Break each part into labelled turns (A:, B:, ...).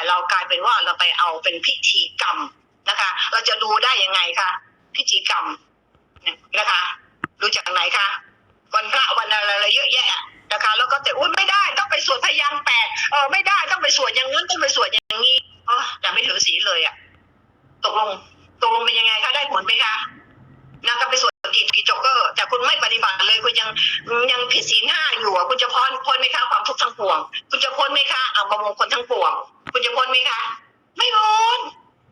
A: แต่เรากลายเป็นว่าเราไปเอาเป็นพิธีกรรมนะคะ เราจะดูได้ยังไงคะพิธีกรรมนะคะดูจากไหนคะวันพระวันอะไรเยอะแยะนะคะ แล้วก็แต่อุ้ยไม่ได้ต้องไปสวดพยานแปดเออไม่ได้ต้องไปสวดอย่างนั้นต้องไปสวดอย่างนี้อ๋อแต่ไม่ถือศีลเลยอะตกลงตกลงเป็นยังไงคะได้ผลไหมคะนะคะไปสวดกี่กี่จบก็แต่คุณไม่ปฏิบัติเลย คุณยังยังผิดศีลห้าอยู่อะคุณจะพ้นพ้นไหมคะความทุกข์ทั้งปวง คุณจะพ้นไหมคะเอาบำมงคลทั้งปวง คุณจะพ้นไหมคะ ไม่พ้น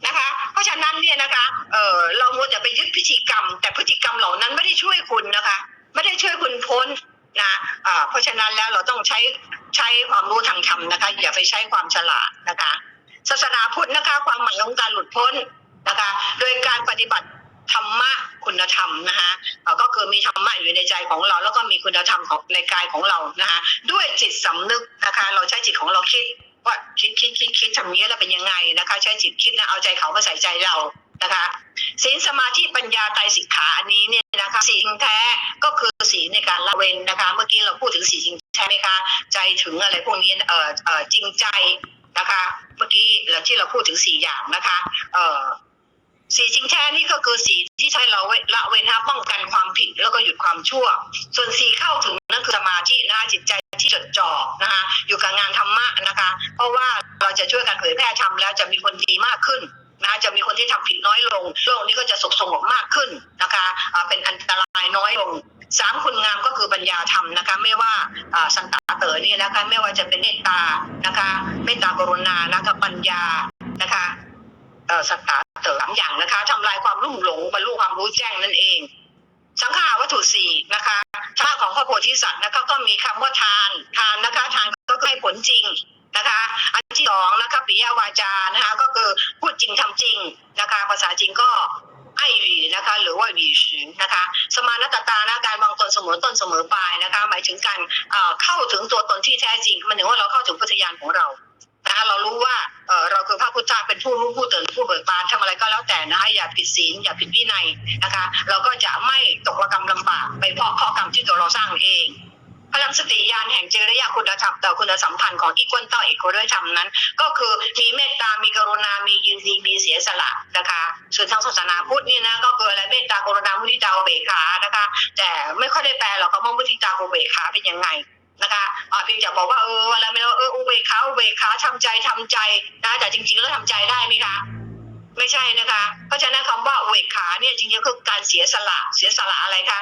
A: นะคะ เพราะฉะนั้นเนี่ยนะคะ เออเรามัวแต่ไปยึดพิธีกรรม แต่พฤติกรรมเหล่านั้นไม่ได้ช่วยคุณนะคะ ไม่ได้ช่วยคุณพ้นนะอ่าเพราะฉะนั้นแล้วเราต้องใช้ใช้ความรู้ทางธรรมนะคะ อย่าไปใช้ความฉลาดนะคะ ศาสนาพุทธนะคะ ความหมายของการหลุดพ้นนะคะ โดยการปฏิบัติธรรมะคุณธรรมนะคะก็คือมีธรรมะอยู่ในใจของเรา แล้วก็มีคุณธรรมของในกายของเรานะคะ ด้วยจิตสำนึกนะคะ เราใช้จิตของเราคิด ว่าคิดคิดคิดคิดทำนี้แล้วเป็นยังไงนะคะ ใช้จิตคิดนะเอาใจเขามาใส่ใจเรานะคะศีลสมาธิปัญญาไตรสิกขาอันนี้เนี่ยนะคะศีลแท้ก็คือศีลในการละเว้นนะคะ เมื่อกี้เราพูดถึงศีลจริงใช่ไหมคะใจถึงอะไรพวกนี้เอ่อเอ่อจริงใจนะคะ เมื่อกี้เราที่เราพูดถึงสี่อย่างนะคะ เอ่อสีจริงแท้นี่ก็คือสีที่ใช้เราละเว้นนะป้องกันความผิดแล้วก็หยุดความชั่ว ส่วนสีเข้าถึงนั่นคือสมาธินะจิตใจ จดจ่อนะคะอยู่กับงานธรรมะนะคะ เพราะว่าเราจะช่วยกันเผยแพร่ธรรมแล้วจะมีคนดีมากขึ้นนะจะมีคนที่ทำผิดน้อยลงโลกนี้ก็จะสุขสงบมากขึ้นนะคะเป็นอันตรายน้อยลงสามคุณงามก็คือปัญญาธรรมนะคะไม่ว่าสันตาเต๋อนี่นะคะไม่ว่าจะเป็นเมตตานะคะเมตตากรุณานะคะปัญญานะคะสัตตาเต๋อสามอย่างนะคะทำลายความรุ่มหลงบรรลุความรู้แจ้งนั่นเอง สังขาวัตถุสี่นะคะชาติของพระโพธิสัตว์นะคะก็มีคำว่าทานทานนะคะทานก็ให้ผลจริงนะคะ อันที่สองนะคะปิยวาจานะคะก็คือพูดจริงทำจริงนะคะ ภาษาจริงก็ไอหวีนะคะหรือว่าหวีชืนนะคะ สมานตตานะการวางตนเสมอต้นเสมอปลายนะคะ หมายถึงการเอ่อเข้าถึงตัวตนที่แท้จริงมันถึงว่าเราเข้าถึงพุทธญาณของเรานะคะเรารู้ว่า เออเราคือพระพุทธเจ้าเป็นผู้รู้ผู้ตื่นผู้เบิกบานทำอะไรก็แล้วแต่นะคะอย่าผิดศีลอย่าผิดวินัยนะคะ เราก็จะไม่ตกระกรรมลำบากไปเพราะข้อกรรมที่ตัวเราสร้างเองพลังสติญาณแห่งเจริยคุณธรรมต่อคุณสัมพันธ์ของอีกวนเต้าเอกด้วยธรรมนั้น ก็คือมีเมตตา มีกรุณา มียินดีมีเสียสละนะคะส่วนทางศาสนาพุทธนี่นะก็คืออะไรเมตตากรุณามุทิตาเบกขานะคะ แต่ไม่ค่อยได้แปลหรอกคำว่ามุทิตาอุเบกขาเป็นยังไง นะคะเพียงจะบอกว่าเออเวลาไม่รู้เอออุเบกขาอุเบกขาทำใจทำใจนะแต่จริงๆแล้วทำใจได้ไหมคะ ไม่ใช่นะคะ เพราะฉะนั้นคำว่าเบกขาเนี่ยจริงๆคือการเสียสละเสียสละอะไรคะ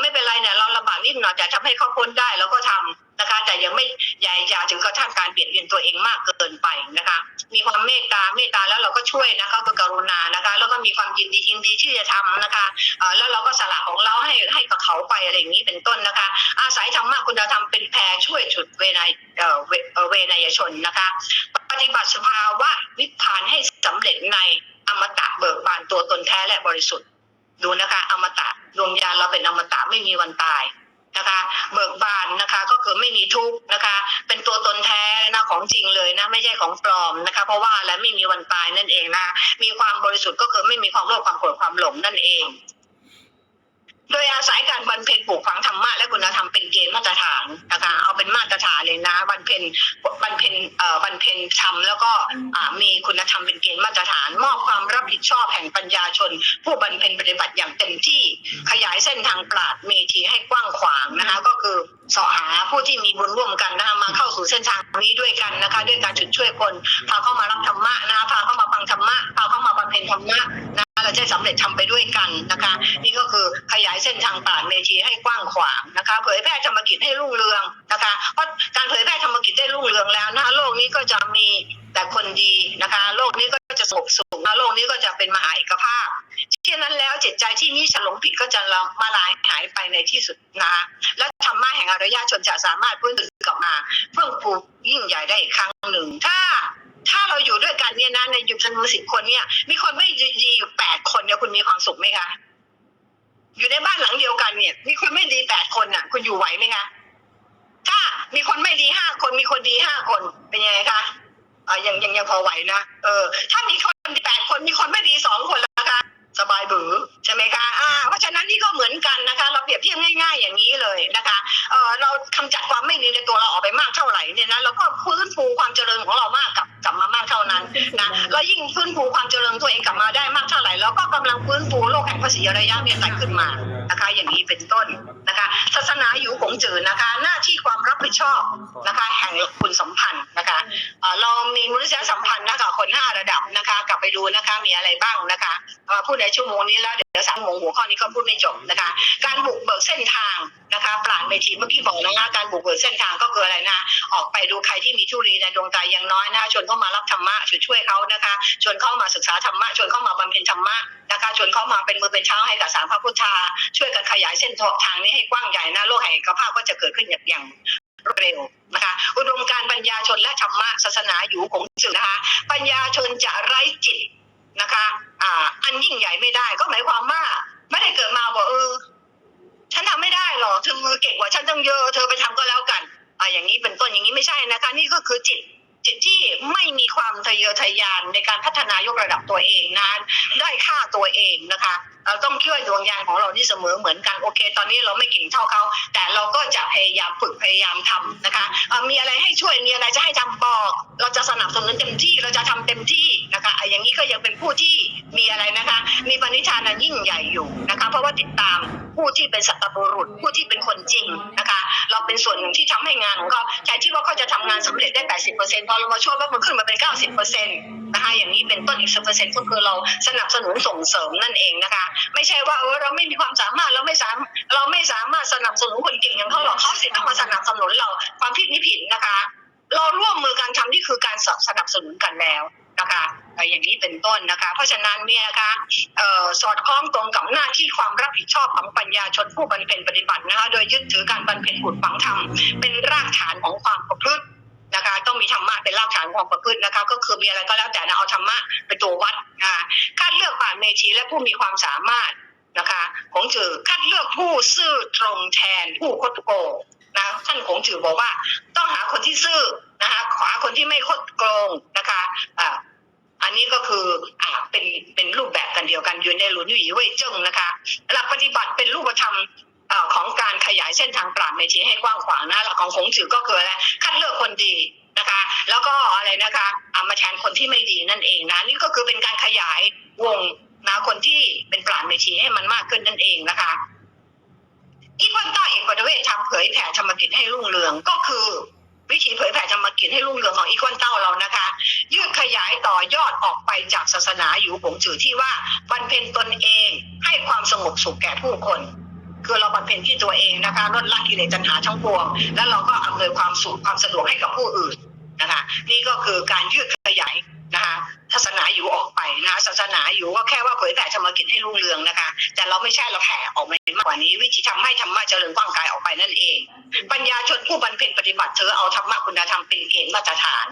A: ไม่เป็นไรเนี่ยเราลำบากนิดหน่อยแต่ทำให้เขาพ้นได้เราก็ทำนะคะ แต่ยังไม่อย่ย่าถึงกระทั่งการเบียดเบียนตัวเองมากเกินไปนะคะ มีความเมตตาเมตตาแล้วเราก็ช่วยนะคะคือกรุณานะคะ แล้วก็มีความยินดียินดีที่จะทำนะคะแล้วเราก็สละของเราให้ให้กับเขาไปอะไรอย่างนี้เป็นต้นนะคะ อาศัยธรรมะคุณธรรมเป็นแพรช่วยฉุดเวนยเอ่อเวเอ่อเวนยชนนะคะ ปฏิบัติสภาวะนิพานให้สำเร็จใน อมตะเบิกบานตัวตนแท้และบริสุทธิ์ ดูนะคะอมตะดวงญาณเราเป็นอมตะไม่มีวันตายนะคะเบิกบานนะคะก็คือไม่มีทุกข์นะคะ เป็นตัวตนแท้นะของจริงเลยนะไม่ใช่ของปลอมนะคะ เพราะว่าและไรไม่มีวันตายนั่นเองนะมีความบริสุทธิ์ก็คือไม่มีความโลภความโกรธความหลงนั่นเอง โดยอาศัยการบรรเพ็ญปลูกฝังธรรมะและคุณธรรมเป็นเกณฑ์มาตรฐานนะคะเอาเป็นมาตรฐานเลยนะบรรเพ็ญบรรเพ็ญเอ่อบรรเพ็ญธรรมแล้วก็อ่ามีคุณธรรมเป็นเกณฑ์มาตรฐาน มอบความรับผิดชอบแห่งปัญญาชน ผู้บรรเพ็ญปฏิบัติอย่างเต็มที่ขยายเส้นทางปราดเมธีให้กว้างขวางนะคะ ก็คือเสาะหาผู้ที่มีบุญร่วมกันนะคะมาเข้าสู่เส้นทางนี้ด้วยกันนะคะด้วยการฉุดช่วยคนพาเข้ามารับธรรมะนะคะพาเข้ามาฟังธรรมะพาเข้ามาบำเพ็ญธรรมะนะ เราจะสำเร็จทำไปด้วยกันนะคะ นี่ก็คือขยายเส้นทางป่านเมธีให้กว้างขวางนะคะ เผยแพร่ธรรมกิจให้รุ่งเรืองนะคะ เพราะการเผยแพร่ธรรมกิจได้รุ่งเรืองแล้วนะคะโลกนี้ก็จะมีแต่คนดีนะคะ โลกนี้ก็จะสงบสุขนะโลกนี้ก็จะเป็นมหาเอกภาพเช่นนั้นแล้วจิตใจที่มิฉลงผิดก็จะละมาลายหายไปในที่สุดนะคะและธรรมะแห่งอารยชนจะสามารถพื้นคืนกลับมา เพิ่มฟูยิ่งใหญ่ได้อีกครั้งหนึ่ง ถ้า ถ้าเราอยู่ด้วยกันเนี่ยนะในยู่จำนวนสิบคนเนี่ย มีคนไม่ดีอยู่แปดคนเนี่ยคุณมีความสุขไหมคะอยู่ในบ้านหลังเดียวกันเนี่ย มีคนไม่ดีแปดคนน่ะ คุณอยู่ไหวไหมคะถ้ามีคนไม่ดีห้าคนมีคนดีห้าคนเป็นยังไงคะอ่ายังยังยังพอไหวนะเออ ถ้ามีคนดีแปดคนมีคนไม่ดีสองคนแล้วนะคะ สบายบือใช่ไหมคะอ่าเพราะฉะนั้นนี่ก็เหมือนกันนะคะ เราเปรียบเทียบง่าย ๆ อย่างนี้เลยนะคะเออเรากำจัดความไม่ดีในตัวเราออกไปมากเท่าไหร่เนี่ยนะเราก็ฟื้นฟูความเจริญของเรามากกลับกลับมามากเท่านั้นนะแล้วยิ่งฟื้นฟูความเจริญตัวเองกลับมาได้มากเท่าไหร่เราก็กำลังฟื้นฟูโลกแห่งภาษีระยะเนี่ยแต่ขึ้นมา นะคะ อย่างนี้เป็นต้นนะคะ ศาสนาอยู่ของจือนะคะ หน้าที่ความรับผิดชอบนะคะ แห่งคุณสัมพันธ์นะคะเรามีมนุษยสัมพันธ์นะคะคนห้าระดับนะคะ กลับไปดูนะคะมีอะไรบ้างนะคะพูดในชั่วโมงนี้แล้วเดี๋ยวสามโมงหัวข้อนี้ก็พูดไม่จบนะคะ การบุกเบิกเส้นทางนะคะปราณเวทีเมื่อกี้บอกนะคะการบุกเบิกเส้นทางก็คืออะไรนะออกไปดูใครที่มีทุรีในดวงตายังน้อยนะคะชวนเข้ามารับธรรมะช่วยช่วยเขานะคะชวนเข้ามาศึกษาธรรมะชวนเข้ามาบำเพ็ญธรรมะ นะคะชวนเข้ามาเป็นมือเป็นเท้าให้กับสารพระพุทธาช่วยกันขยายเส้นทางนี้ให้กว้างใหญ่นะโลกแห่งเอกภาพก็จะเกิดขึ้นอย่างรวดเร็วนะคะอุดมการปัญญาชนและธรรมะศาสนาอยู่ของสื่อนะคะปัญญาชนจะไร้จิตนะคะอ่าอันยิ่งใหญ่ไม่ได้ก็หมายความว่าไม่ได้เกิดมาบอกเออฉันทำไม่ได้หรอกเธอมือเก่งกว่าฉันตั้งเยอะเธอไปทำก็แล้วกันอ่าอย่างนี้เป็นต้นอย่างนี้ไม่ใช่นะคะ นี่ก็คือจิต จิตที่ไม่มีความทะเยอทะยานในการพัฒนายกระดับตัวเองนะได้ค่าตัวเองนะคะเราต้องช่วยดวงยานของเราที่เสมอเหมือนกันโอเค ตอนนี้เราไม่เก่งเท่าเขาแต่เราก็จะพยายามฝึกพยายามทำนะคะมีอะไรให้ช่วยมีอะไรจะให้ทำบอก เราจะสนับสนุนเต็มที่เราจะทำเต็มที่ นะคะอะอย่างนี้ก็ยังเป็นผู้ที่มีอะไรนะคะ มีปณิธานอันยิ่งใหญ่อยู่นะคะ เพราะว่าติดตามผู้ที่เป็นสัตบุรุษผู้ที่เป็นคนจริงนะคะ เราเป็นส่วนหนึ่งที่ทำให้งานของเขาใจที่ว่าเขาจะทำงานสำเร็จได้ 80%พอเรามาช่วยว่ามันขึ้นมาเป็น 90%นะคะอย่างนี้เป็นต้นอีกสิบเปอร์เซ็นต์ก็คือเราสนับสนุนส่งเสริมนั่นเองนะคะ ไม่ใช่ว่าเออเราไม่มีความสามารถเราไม่สามเราไม่สามารถสนับสนุนคนเก่งอย่างเขาหรอกเขาสิต้องมาสนับสนุนเราความผิดนี่ผิดนะคะ เราร่วมมือกันทำนี่คือการสนับสนุนกันแล้ว นะคะอย่างนี้เป็นต้นนะคะ เพราะฉะนั้นเนี่ยนะคะเอ่อสอดคล้องตรงกับหน้าที่ความรับผิดชอบของปัญญาชนผู้บำเพ็ญปฏิบัตินะคะโดยยึดถือการบำเพ็ญบุญฝังธรรมเป็นรากฐานของความประพฤตินะคะต้องมีธรรมะเป็นรากฐานของความประพฤตินะคะก็คือมีอะไรก็แล้วแต่นะเอาธรรมะเป็นตัววัดนะคะคัดเลือกป่านเมธีและผู้มีความสามารถนะคะของจือคัดเลือกผู้ซื่อตรงแทนผู้คดโกงนะท่านของจือบอกว่า ต้องหาคนที่ซื่อนะคะหาคนที่ไม่คดโกงนะคะ อันนี้ก็คืออ่าเป็นเป็นรูปแบบกันเดียวกันอยู่ในหลุนหวีเว่ยเจิ้งนะคะ หลักปฏิบัติเป็นรูปธรรมของการขยายเส้นทางปราบเมชีให้กว้างขวางนะหลักของคงจือก็คืออะไรคัดเลือกคนดีนะคะ แล้วก็อะไรนะคะเอามาแทนคนที่ไม่ดีนั่นเองนะนี่ก็คือเป็นการขยายวงนะคนที่เป็นปราบเมชีให้มันมากขึ้นนั่นเองนะคะอีกวันต้าเอกวัตเวททำเผยแผ่ธรรมกิจให้รุ่งเรืองก็คือ วิธีเผยแผ่ธรรมกิจให้รุ่งเรืองของอีกวันเต้าเรานะคะ ยืดขยายต่อยอดออกไปจากศาสนาอยู่ผงจือที่ว่าบรรเพ็ญตนเองให้ความสงบสุขแก่ผู้คนคือเราบรรเพ็ญที่ตัวเองนะคะลดละกิเลสตัณหาทั้งปวง แล้วเราก็อำนวยความสุขความสะดวกให้กับผู้อื่นนะคะ นี่ก็คือการยืดขยาย นะคะศาสนาอยู่ออกไปนะคะศาสนาอยู่ก็แค่ว่าเผยแผ่ธรรมกิจให้รุ่งเรืองนะคะ แต่เราไม่ใช่เราแผ่ออกไปมากกว่านี้ วิธีทำให้ธรรมะเจริญกว้างกายออกไปนั่นเอง ปัญญาชนผู้บรรเพ็ญปฏิบัติเธอเอาธรรมะคุณธรรมเป็นเกณฑ์มาตรฐาน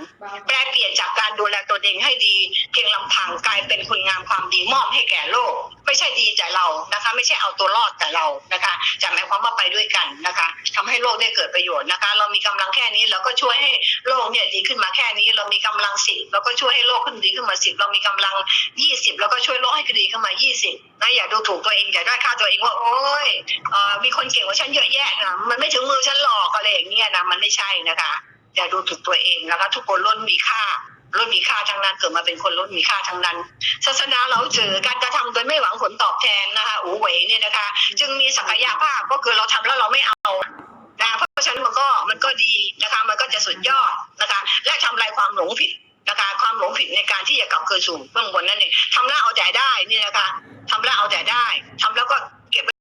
A: แปลเปลี่ยนจากการดูแลตัวเองให้ดี เพียงลำพังกลายเป็นคุณงามความดีมอบให้แก่โลก ไม่ใช่ดีแต่เรานะคะ ไม่ใช่เอาตัวรอดแต่เรานะคะจะหมายความว่าไปด้วยกันนะคะทำให้โลกได้เกิดประโยชน์นะคะ เรามีกำลังแค่นี้เราก็ช่วยให้โลกเนี่ยดีขึ้นมาแค่นี้ เรามีกำลังสิบเราก็ช่วยให้โลกขึ้นดีขึ้นมาสิบเรามีกำลังยี่สิบเราก็ช่วยโลกให้ดีขึ้นมายี่สิบนะอย่าดูถูกตัวเองอย่าด้อยค่าตัวเองว่าโอ๊ยออมีคนเก่งกว่าฉันเยอะแยะนะมันไม่ถึงมือฉันหรอกอะไรอย่างเงี้ยนะมันไม่ใช่นะคะอย่าดูถูกตัวเองนะคะ ทุกคนล้นมีค่า ล้วนมีค่าทั้งนั้นเกิดมาเป็นคนล้วนมีค่าทั้งนั้น ศาสนาเราเจอการกระทำโดยไม่หวังผลตอบแทนนะคะอูเหวยเนี่ยนะคะ จึงมีศักยภาพก็คือเราทำแล้วเราไม่เอานะเพราะฉะนั้นมันก็มันก็ดีนะคะ มันก็จะสุดยอดนะคะ และทำลายความหลงผิดนะคะความหลงผิดในการที่จะกลับคืนสู่เบื้องบนนั่นเองทำแล้วเอาแต่ได้นี่นะคะทำแล้วเอาแต่ได้ทำแล้วก็เก็บไว้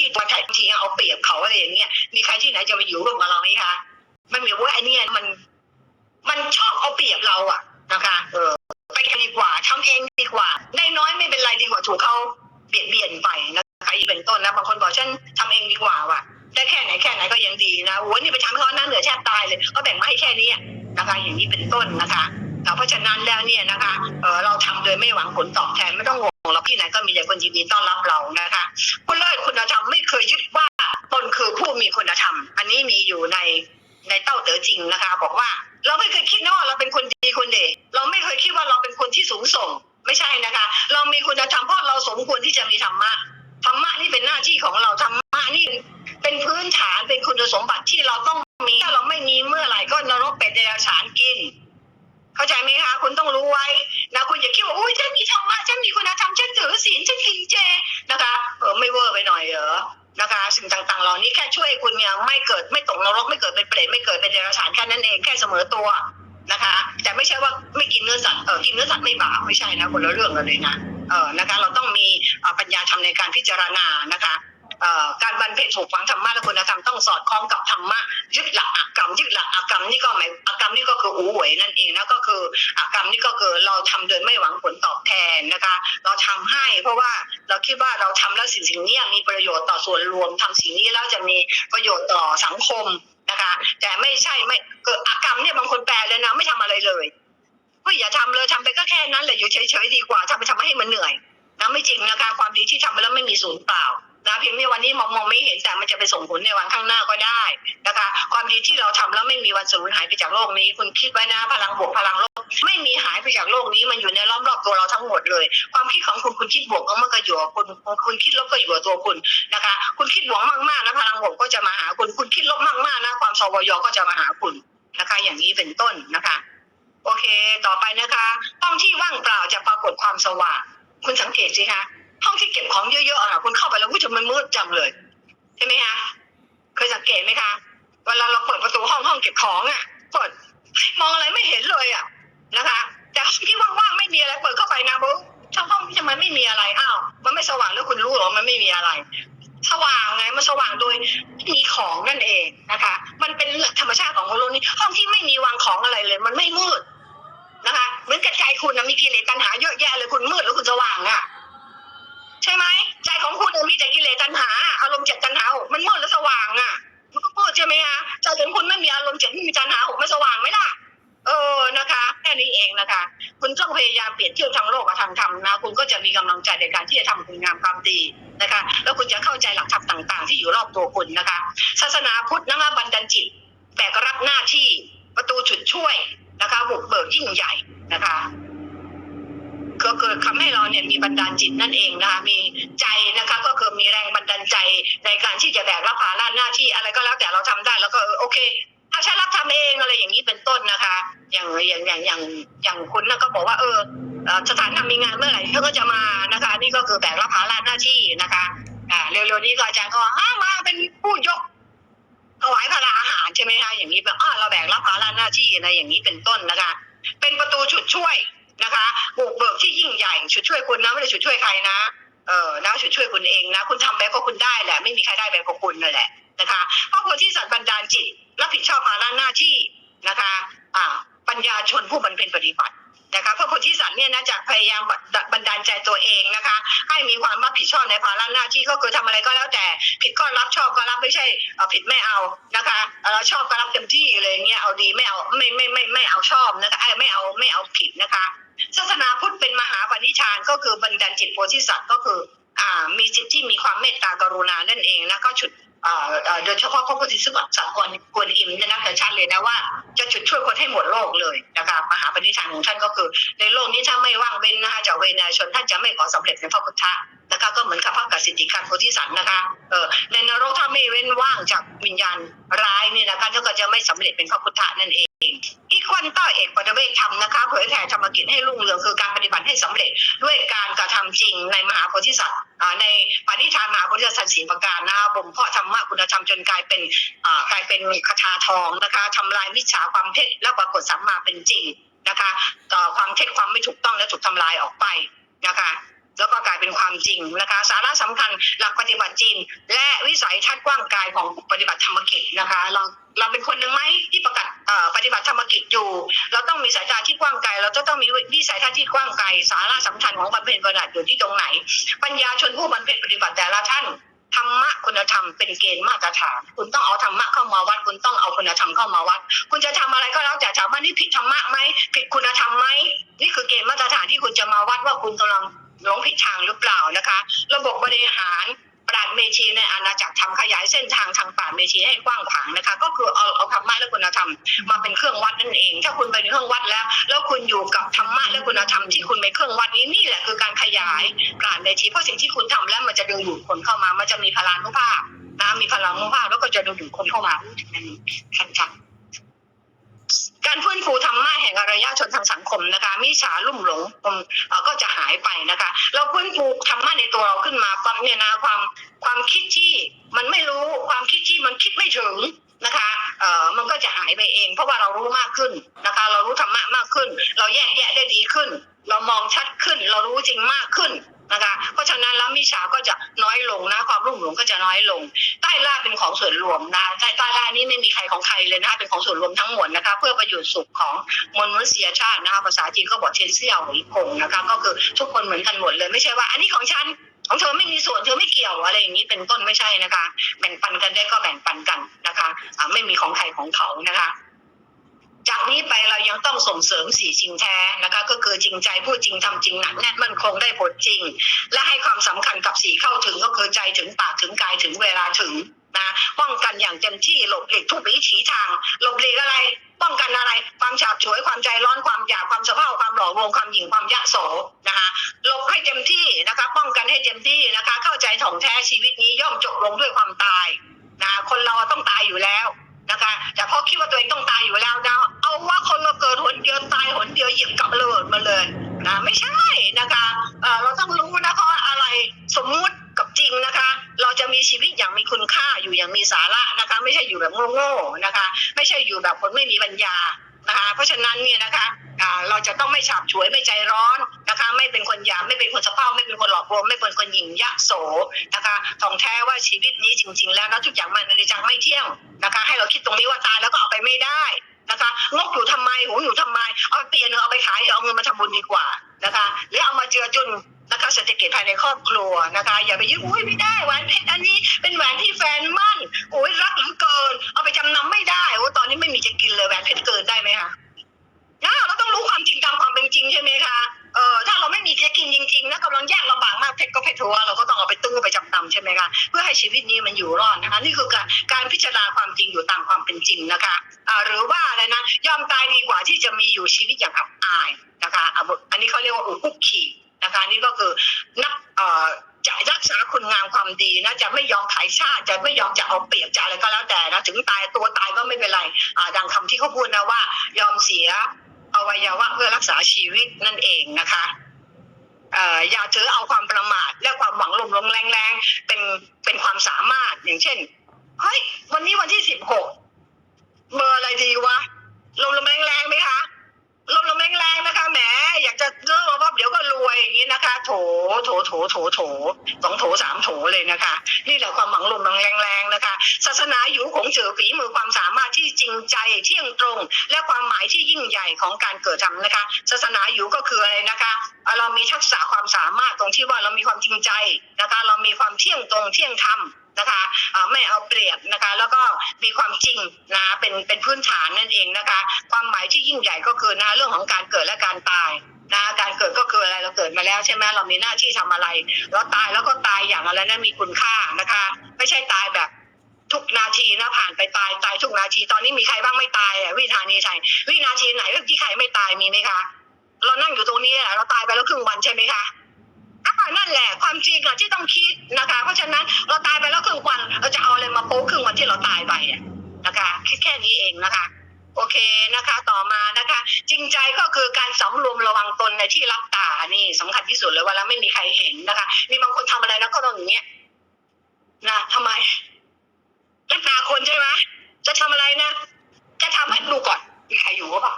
A: ที่ตัวแทนทีเอาเปรียบเขาอะไรอย่างเงี้ยมีใครที่ไหนจะมาอยู่ร่วมกับเราไหมคะไม่มีว่าไอเนี่ยมัน มันชอบเอาเปรียบเราอะ นะคะเออไปดีกว่าทำเองดีกว่าได้น้อยไม่เป็นไรดีกว่าถูกเขาเบียดเบียนไปนะคะอีกเป็นต้นนะบางคนบอกฉันทำเองดีกว่าว่ะได้แค่ไหนแค่ไหนก็ยังดีนะโอ้ยนี่ไปทำเขาหน้าเหนือแทบตายเลยก็แบ่งมาให้แค่นี้นะคะ อย่างนี้เป็นต้นนะคะเพราะฉะนั้นแล้วเนี่ยนะคะเออเราทำโดยไม่หวังผลตอบแทนไม่ต้องห่วงเราที่ไหนก็มีแต่คนยินดีต้อนรับเรานะคะคุณเลิศคุณธรรมไม่เคยยึดว่าตนคือผู้มีคุณธรรม อันนี้มีอยู่ใน นายเต้าเต๋อจริงนะคะ บอกว่าเราไม่เคยคิดนะว่าเราเป็นคนดีคนเด่เราไม่เคยคิดว่าเราเป็นคนที่สูงส่ง ไม่ใช่นะคะ เรามีคุณธรรมเพราะเราสมควรที่จะมีธรรมะธรรมะนี่เป็นหน้าที่ของเราธรรมะนี่เป็นพื้นฐานเป็นคุณสมบัติที่เราต้องมีถ้าเราไม่มีเมื่อไหร่ก็นรกเป็นเดรัจฉานกิน เข้าใจไหมคะคุณต้องรู้ไว้นะคุณอย่าคิดว่าอุ้ยฉันมีธรรมะฉันมีคุณธรรมฉันถือศีลฉันกินเจนะคะเออไม่เวอร์ไปหน่อยเหรอ นะคะ สิ่งต่างๆ เหล่านี้แค่ช่วยคุณเนี่ยไม่เกิดไม่ตกนรกไม่เกิดเป็นเปรตไม่เกิดเป็นเดรัจฉานแค่นั้นเองแค่เสมอตัวนะคะ แต่ไม่ใช่ว่าไม่กินเนื้อสัตว์เออกินเนื้อสัตว์ไม่บาปไม่ใช่นะคนละเรื่องกันเลยนะเออนะคะ เราต้องมีปัญญาทำในการพิจารณานะคะ การบรรเพลถูกฝังธรรมะและคุณธรรมต้องสอดคล้องกับธรรมะยึดหลักอากรรมยึดหลักอากรรมนี่ก็หมายอากรรมนี่ก็คืออูหวยนั่นเองนะก็คืออากรรมนี่ก็คือเราทำโดยไม่หวังผลตอบแทนนะคะ เราทำให้เพราะว่าเราคิดว่าเราทำแล้วสิ่งสิ่งนี้มีประโยชน์ต่อส่วนรวมทำสิ่งนี้แล้วจะมีประโยชน์ต่อสังคมนะคะ แต่ไม่ใช่ไม่เกิดอากรรมเนี่ยบางคนแปลเลยนะไม่ทำอะไรเลยเฮ้ยอย่าทำเลยทำไปก็แค่นั้นแหละอยู่เฉยๆดีกว่าทำไปทำให้มันเหนื่อยนะไม่จริงนะคะความดีที่ทำไปแล้วไม่มีศูนย์เปล่า นะเพียงในวันนี้มองมองไม่เห็นแต่มันจะไปส่งผลในวันข้างหน้าก็ได้นะคะ ความดีที่เราทำแล้วไม่มีวันสูญหายไปจากโลกนี้ คุณคิดไว้นะพลังบวกพลังลบไม่มีหายไปจากโลกนี้มันอยู่ในล้อมรอบตัวเราทั้งหมดเลย ความคิดของคุณคุณคิดบวกก็มันก็อยู่กับคุณคุณคิดลบก็อยู่กับตัวคุณนะคะ คุณคิดบวกมากๆนะพลังบวกก็จะมาหาคุณคุณคิดลบมากๆนะความสวยก็จะมาหาคุณนะคะ อย่างนี้เป็นต้นนะคะโอเค ต่อไปนะคะ ห้องที่ว่างเปล่าจะปรากฏความสว่าง คุณสังเกตสิคะ ห้องที่เก็บของเยอะๆอะคุณเข้าไปแล้วผู้ชมมันมืดจังเลยใช่ไหมคะเคยสังเกตไหมคะเวลาเราเปิดประตูห้องห้องเก็บของอะเปิดมองอะไรไม่เห็นเลยอะนะคะแต่ห้องที่ว่างๆไม่มีอะไรเปิดเข้าไปนะบุ๊ช่องห้องที่ทำไมไม่มีอะไรอ้าวมันไม่สว่างแล้วคุณรู้หรอมันไม่มีอะไร สว่างไงมันสว่างโดยมีของนั่นเองนะคะ มันเป็นธรรมชาติของโลกนี้ ห้องที่ไม่มีวางของอะไรเลย มันไม่มืดนะคะเหมือนกับใจคุณนะมีกิเลสตัณหาเยอะแยะเลยคุณมืดแล้วคุณสว่างอะ่ะ ใช่ไหมใจของคุณมีแต่กิเลสตัณหา อารมณ์เจ็ดตัณหาหกมันมืดแล้วสว่างอะมันก็มืดใช่ไหมคะใจของคุณไม่มีอารมณ์เจ็ดไม่มีตัณหาหกมันสว่างไหมล่ะเออนะคะ แค่นี้เองนะคะ คุณต้องพยายามเปลี่ยนเที่ยวทางโลกกับทางธรรมนะ คุณก็จะมีกำลังใจในการที่จะทำคุณงามความดีนะคะ แล้วคุณจะเข้าใจหลักธรรมต่าง ๆ ที่อยู่รอบตัวคุณนะคะ ศาสนาพุทธนะคะบันดาลจิตแบกรับหน้าที่ประตูฉุดช่วยนะคะบุกเบิกยิ่งใหญ่นะคะ ก็คือทำให้เราเนี่ยมีบันดาลจิตนั่นเองนะคะมีใจนะคะก็คือมีแรงบันดาลใจในการที่จะแบกรับภาระหน้าที่อะไรก็แล้วแต่เราทำได้แล้วก็โอเค ถ้าฉันรับทำเองอะไรอย่างนี้เป็นต้นนะคะ อย่างอย่างอย่างอย่างอย่างคุณนะก็บอกว่าเออสถานทำมีงานเมื่อไหร่เขาก็จะมานะคะ นี่ก็คือแบกรับภาระหน้าที่นะคะอ่าเร็วๆนี้ก็อาจารย์ก็อ้ามาเป็นผู้ยกถวายพระอาหารใช่ไหมคะอย่างนี้แบบอ้าเราแบกรับภาระหน้าที่อะไรอย่างนี้เป็นต้นนะคะ เป็นประตูฉุดช่วย นะคะบุกเบิกที่ยิ่งใหญ่ฉุดช่วยคุณนะไม่ได้ฉุดช่วยใครนะเออนะฉุดช่วยคุณเองนะ คุณทำแบบก็คุณได้แหละ ไม่มีใครได้แบบก็คุณนั่นแหละนะคะพระโพธิสัตว์บันดาลจิตรับผิดชอบภาระหน้าที่นะคะ อ่า ปัญญาชนผู้บำเพ็ญปฏิบัตินะคะพระโพธิสัตว์เนี่ยนะจะพยายามบันดาลใจตัวเองนะคะ ให้มีความรับผิดชอบในภาระหน้าที่ก็คือทำอะไรก็แล้วแต่ผิดก็รับชอบก็รับไม่ใช่ผิดไม่เอานะคะเอ่อชอบก็รับเต็มที่เลยเงี้ยเอาดีไม่เอาไม่ไม่ไม่ไม่เอาชอบนะคะไอ้ไม่เอาไม่เอาผิดนะคะ ศาสนาพุทธเป็นมหาปณิชานก็คือบันดาลจิตโพธิสัตว์ก็คืออ่ามีจิตที่มีความเมตตากรุณานั่นเองนะก็ฉุดโดยเฉพาะพระโพธิสัตว์สัตว์กวนกวนอิมเนี่ยนะแต่ชัดเลยนะว่าจะฉุดช่วยคนให้หมดโลกเลยนะคะมหาปณิชานของท่านก็คือ ในโลกนี้ถ้าไม่ว่างเว้นนะคะจากเวนชนท่านจะไม่ขอสำเร็จเป็นพระพุทธะนะคะก็เหมือนกับพระกสิทธิการโพธิสัตว์นะคะเออในนรกถ้าไม่เว้นว่างจากวิญญาณร้ายเนี่ยนะคะท่านก็จะไม่สำเร็จเป็นพระพุทธะนั่นเอง อีกวันต่อเอกปฐเวทธรรมนะคะเผยแผ่ธรรมกิจให้รุ่งเรืองคือการปฏิบัติให้สำเร็จด้วยการกระทำจริงในมหาโพธิสัตว์ในปณิธานมหาโพธิสัตว์สีประการนะคะบ่มเพาะธรรมะคุณธรรมจนกลายเป็นกลายเป็นคาถาทองนะคะทำลายวิชาความเท็จและปรากฏสัมมาเป็นจริงนะคะต่อความเท็จความไม่ถูกต้องและถูกทำลายออกไปนะคะ แล้วก็กลายเป็นความจริงนะคะ สาระสำคัญหลักปฏิบัติจริง และวิสัยทัศน์กว้างไกลของปฏิบัติธรรมกิจนะคะ เราเราเป็นคนหนึ่งไหมที่ประกาศปฏิบัติธรรมกิจอยู่ เราต้องมีสายตาที่กว้างไกล เราจะต้องมีวิสัยทัศน์ที่กว้างไกล สาระสำคัญของบำเพ็ญปฏิบัติอยู่ที่ตรงไหน ปัญญาชนผู้บำเพ็ญปฏิบัติแต่ละท่านธรรมะคุณธรรมเป็นเกณฑ์มาตรฐาน คุณต้องเอาธรรมะเข้ามาวัด คุณต้องเอาคุณธรรมเข้ามาวัด คุณจะทำอะไรก็แล้วแต่ถามว่านี่ผิดธรรมะไหมผิดคุณธรรมไหมนี่คือเกณฑ์มาตรฐานที่คุณจะมาวัดว่าคุณกำลัง หลงผิดทางหรือเปล่านะคะ ระบบบริหารปราดเมชีในอาณาจักรทำขยายเส้นทางทางป่าเมชีให้กว้างขวางนะคะ ก็คือเอาเอาธรรมะและคุณธรรมมาเป็นเครื่องวัดนั่นเอง ถ้าคุณเป็นเครื่องวัดแล้ว แล้วคุณอยู่กับธรรมะและคุณธรรมที่คุณเป็นเครื่องวัดนี้นี่แหละคือการขยายปราดเมชีเพราะสิ่งที่คุณทำแล้วมันจะดึงดูดคนเข้ามา มันจะมีพลานุภาพนะมีพลังนุภาพแล้วก็จะดึงดูดคนเข้ามาอู้ถึงนั้นชัดๆ การฟื้นฟูธรรมะแห่งอารยชนทางสังคมนะคะมิฉาลุ่มหลงก็จะหายไปนะคะ เราฟื้นฟูธรรมะในตัวเราขึ้นมาปั๊บเนี่ยนะความความคิดที่มันไม่รู้ความคิดที่มันคิดไม่ถึงนะคะเอ่อมันก็จะหายไปเอง เพราะว่าเรารู้มากขึ้นนะคะ เรารู้ธรรมะมากขึ้น เราแยกแยะได้ดีขึ้น เรามองชัดขึ้น เรารู้จริงมากขึ้น นะคะ เพราะฉะนั้นแล้วมิจฉาก็จะน้อยลงนะ ความรุ่มหลงก็จะน้อยลง ใต้ล่าเป็นของส่วนรวมนะใต้ใต้ล่านี้ไม่มีใครของใครเลยนะคะเป็นของส่วนรวมทั้งหมดนะคะ เพื่อประโยชน์สุขของมวลมนุษยชาตินะคะภาษาจีนก็บอกเทียนเสี่ยวหวีพงนะคะก็คือทุกคนเหมือนกันหมดเลยไม่ใช่ว่า อันนี้ของฉันของเธอไม่มีส่วนเธอไม่เกี่ยวอะไรอย่างนี้เป็นต้นไม่ใช่นะคะ แบ่งปันกันได้ก็แบ่งปันกันนะคะไม่มีของใครของเขานะคะ จากนี้ไปเรายังต้องส่งเสริมสี่จริงแท้นะคะ ก็คือจริงใจพูดจริงทำจริงหนักแน่นมั่นคงได้ผลจริง และให้ความสำคัญกับสี่เข้าถึงก็คือใจถึงปากถึงกายถึงเวลาถึงนะป้องกันอย่างเต็มที่หลบหลีกทุกวิถีทาง หลบหลีกอะไร ป้องกันอะไร ความฉาบฉวยความใจร้อนความอยากความสะเพร่าความหลอกลวงความหยิ่งความยะโสนะคะหลบให้เต็มที่นะคะ ป้องกันให้เต็มที่นะคะ เข้าใจถ่องแท้ชีวิตนี้ย่อมจบลงด้วยความตายนะคนเราต้องตายอยู่แล้ว นะคะ แต่พ่อคิดว่าตัวเองต้องตายอยู่แล้วนะ เอาว่าคนเราเกิดหนเดียวตายหนเดียวหยิบกับระเบิดมาเลยนะไม่ใช่นะคะเเราต้องรู้นะคะอะไรสมมุติกับจริงนะคะ เราจะมีชีวิตอย่างมีคุณค่าอยู่อย่างมีสาระนะคะ ไม่ใช่อยู่แบบโง่ๆนะคะ ไม่ใช่อยู่แบบคนไม่มีปัญญา นะคะเพราะฉะนั้นเนี่ยนะคะเราจะต้องไม่ฉาบฉวยไม่ใจร้อนนะคะ ไม่เป็นคนหยามไม่เป็นคนสะเพร่าไม่เป็นคนหลอกลวงไม่เป็นคนหยิ่งยะโสนะคะท่องแท้ว่าชีวิตนี้จริง ๆ แล้วนะทุกอย่างมันอนิจจังไม่เที่ยงนะคะ ให้เราคิดตรงนี้ว่าตายแล้วก็เอาไปไม่ได้นะคะงกอยู่ทำไมหูอยู่ทำไมเอาเปลี่ยนเอาไปขายเอาเงินมาทำบุญดีกว่านะคะหรือเอามาเจือจุน นะคะเศรษฐกิจภายในครอบครัวนะคะ อย่าไปยึดอุ้ยไม่ได้แหวนเพชรอันนี้เป็นแหวนที่แฟนมั่นโอ้ยรักเหลือเกิน เอาไปจำนำไม่ได้โอ้ตอนนี้ไม่มีจะกินเลยแหวนเพชรเกินได้ไหมคะนะเราต้องรู้ความจริงตามความเป็นจริงใช่ไหมคะเออถ้าเราไม่มีจะกินจริงๆนะกำลังยากลำบากมากเพชรก็เพชรทัวเราก็ต้องเอาไปตื้อไปจำนำใช่ไหมคะเพื่อให้ชีวิตนี้มันอยู่รอดนะคะ นี่คือการการพิจารณาความจริงอยู่ตามความเป็นจริงนะคะอ่าหรือว่าอะไรนะยอมตายดีกว่าที่จะมีอยู่ชีวิตอย่างอับอายนะคะอันนี้เขาเรียกว่าอุคุกขี นะคะนี่ก็คือนักเอ่อจะรักษาคุณงามความดีนะจะไม่ยอมขายชาติจะไม่ยอมจะเอาเปรียบจะอะไรก็แล้วแต่นะถึงตายตัวตายก็ไม่เป็นไรอ่าดังคำที่เขาพูดนะว่า ยอมเสียอวัยวะเพื่อรักษาชีวิตนั่นเองนะคะอย่าถือเอาความประมาทและความหวังลมลมแรงๆเป็นเป็นความสามารถอย่างเช่นเฮ้ยวันนี้วันที่สิบหกเบอร์อะไรดีวะลมลมแรงๆไหมคะ ลมลมๆแรงๆนะคะแหมอยากจะเลิกรอบเดี๋ยวก็รวยอย่างนี้นะคะ โถโถโถโถโถสองโถสามโถเลยนะคะ นี่แหละความหวังลมแรงๆนะคะ ศาสนาอยู่ของเจอฝีมือความสามารถที่จริงใจเที่ยงตรง และความหมายที่ยิ่งใหญ่ของการเกิดธรรมนะคะ ศาสนาอยู่ก็คืออะไรนะคะเรามีทักษะความสามารถตรงที่ว่าเรามีความจริงใจนะคะ เรามีความเที่ยงตรงเที่ยงธรรมนะคะไม่เอาเปรียบนะคะ แล้วก็มีความจริงนะเป็นเป็นพื้นฐานนั่นเองนะคะ ความหมายที่ยิ่งใหญ่ก็คือนะเรื่องของการเกิดและการตายนะการเกิดก็คืออะไรเราเกิดมาแล้วใช่ไหมเรามีหน้าที่ทำอะไร เราตายแล้วก็ตายอย่างอะไรนะมีคุณค่านะคะ ไม่ใช่ตายแบบทุกนาทีนะผ่านไปตายตายทุกนาที ตอนนี้มีใครบ้างไม่ตายอะวินาทีไหนวินาทีไหนที่ใครไม่ตายมีไหมคะ เรานั่งอยู่ตรงนี้อะเราตายไปแล้วครึ่งวันใช่ไหมคะ อะนั่นแหละ ความจริงอะที่ต้องคิดนะคะ เพราะฉะนั้นเราตายไปแล้วครึ่งวันเราจะเอาอะไรมาโป๊ครึ่งวันที่เราตายไปอะนะคะคิดแค่นี้เองนะคะ โอเคนะคะ ต่อมานะคะ จริงใจก็คือการสำรวมระวังตนในที่รับตานี่สำคัญที่สุดเลยเวลาไม่มีใครเห็นนะคะ มีบางคนทำอะไรแล้วก็ต้องอย่างเงี้ยนะทำไมลักตาคนใช่ไหมจะทำอะไรนะจะทำให้ดูก่อนมีใครอยู่หรือเปล่า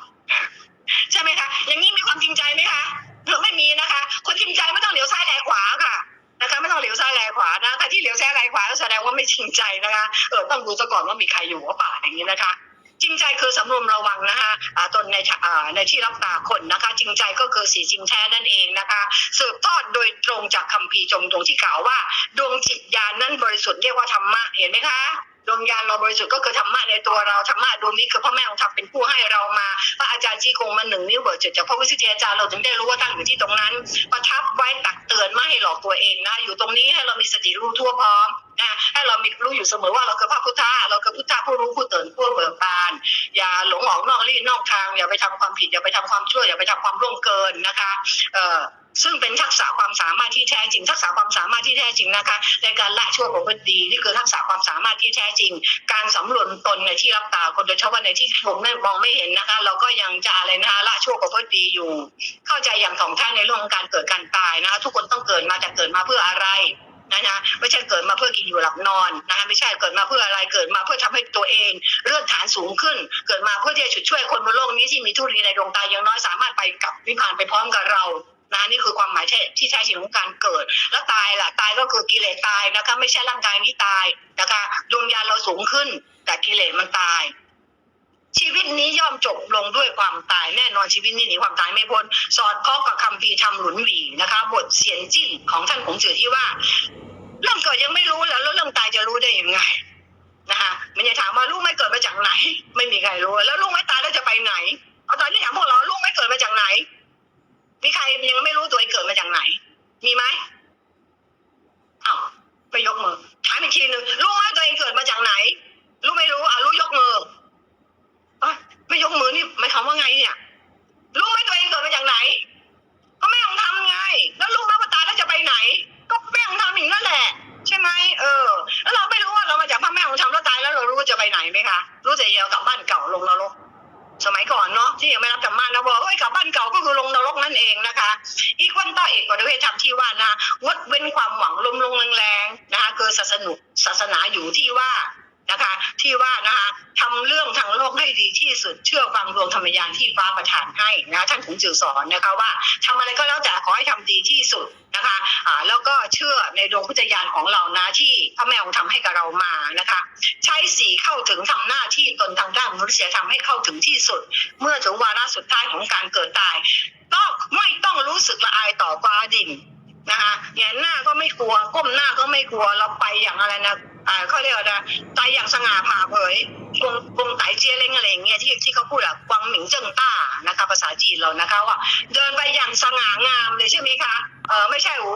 A: ใช่ไหมคะ อย่างนี้มีความจริงใจไหมคะ หรือไม่มีนะคะ คนจริงใจไม่ต้องเหลียวซ้ายแลขวาค่ะนะคะ ไม่ต้องเหลียวซ้ายแลขวานะใครที่เหลียวซ้ายแลขวาก็แสดงว่าไม่จริงใจนะคะเออต้องดูซะก่อนว่ามีใครอยู่หรือเปล่าอย่างนี้นะคะจริงใจคือสำรวมระวังนะคะอ่าตนในในที่รับตาคนนะคะ จริงใจก็คือสีจริงแท้นั่นเองนะคะ สืบทอดโดยตรงจากคัมภีจงตรงที่กล่าวว่า ดวงจิตญาณนั้นบริสุทธิ์เรียกว่าธรรมะเห็นไหมคะ ดวงญาณเราบริสุทธิ์ก็คือธรรมะในตัวเราธรรมะดวงนี้คือพระแม่องค์ธรรมเป็นผู้ให้เรามาพระอาจารย์จีกงมาหนึ่งนิ้วเบิกเจิดจากพระวิสุทธิอาจารย์เราถึงได้รู้ว่าตั้งอยู่ที่ตรงนั้น ประทับไว้ตักเตือนไม่ให้หลอกตัวเองนะ อยู่ตรงนี้ให้เรามีสติรู้ทั่วพร้อมนะให้เรามีรู้อยู่เสมอว่าเราคือพระพุทธะเราคือพุทธะผู้รู้ผู้ตื่นผู้เบิกบาน อย่าหลงออกนอกลี่นอกทาง อย่าไปทำความผิดอย่าไปทำความชั่วอย่าไปทำความร่วงเกินนะคะ เอ่อ ซึ่งเป็นทักษะความสามารถที่แท้จริง ทักษะความสามารถที่แท้จริงนะคะ ในการละชั่วประพฤติดีนี่คือทักษะความสามารถที่แท้จริง การสำรวจตนในที่รับตาคนโดยเฉพาะในที่ผมไม่มองไม่เห็นนะคะ เราก็ยังจะอะไรนะคะละชั่วประพฤติดีอยู่ เข้าใจอย่างถ่องแท้ในเรื่องของการเกิดการตายนะคะทุกคนต้องเกิดมาแต่เกิดมาเพื่ออะไรนะนะไม่ใช่เกิดมาเพื่อกินอยู่หลับนอนนะคะไม่ใช่เกิดมาเพื่ออะไรเกิดมาเพื่อทำให้ตัวเองเลื่อนฐานสูงขึ้น เกิดมาเพื่อที่จะช่วยคนบนโลกนี้ที่มีทุลีในดวงตาอย่างน้อยสามารถไปกับนิพพานไปพร้อมกับเรา นะนี่คือความหมายท้ที่แท้จริงของการเกิด แล้วตายล่ะตายก็คือกิเลสตายนะคะไม่ใช่ร่างกายนี้ตายนะคะดวงญาณเราสูงขึ้น แต่กิเลสมันตายชีวิตนี้ย่อมจบลงด้วยความตายแน่นอนชีวิตนี้หนีความตายไม่พ้นสอดคล้องกับคำพีทำหลุนหวีนะคะ บทเสียนจิ้นของท่านผงจือที่ว่า เรื่องเกิดยังไม่รู้แล้วแล้วเรื่องตายจะรู้ได้ยังไงนะคะมันจะถามว่าลูกไม่เกิดมาจากไหน ไม่มีใครรู้แล้ว ที่ว่านะคะ ที่ว่านะคะทำเรื่องทางโลกให้ดีที่สุดเชื่อฟังดวงธรรมยานที่ฟ้าประทานให้นะท่านถึงจือสอนนะคะว่าทำอะไรก็แล้วแต่ขอให้ทำดีที่สุดนะคะอ่าแล้วก็เชื่อในดวงพุทธญาณของเรานะที่พระแม่องค์ทำให้กับเรามานะคะ ใช้สีเข้าถึงทำหน้าที่ตนทางด้านมนุษยธรรมให้เข้าถึงที่สุด เมื่อถึงวาระสุดท้ายของการเกิดตายก็ไม่ต้องรู้สึกละอายต่อฟ้าดิน นะคะแงนหน้าก็ไม่กลัว ก้มหน้าก็ไม่กลัว เราไปอย่างอะไรนะอ่าเขาเรียกว่าอะไรไปอย่างสง่าผ่าเผยกงกงไตเจียเล้งอะไรอย่างเงี้ยที่ที่เขาพูดอะกวางหมิงเจิ้งต้านะคะ ภาษาจีนเรานะคะว่า เดินไปอย่างสง่างามเลยใช่ไหมคะเออไม่ใช่โอ้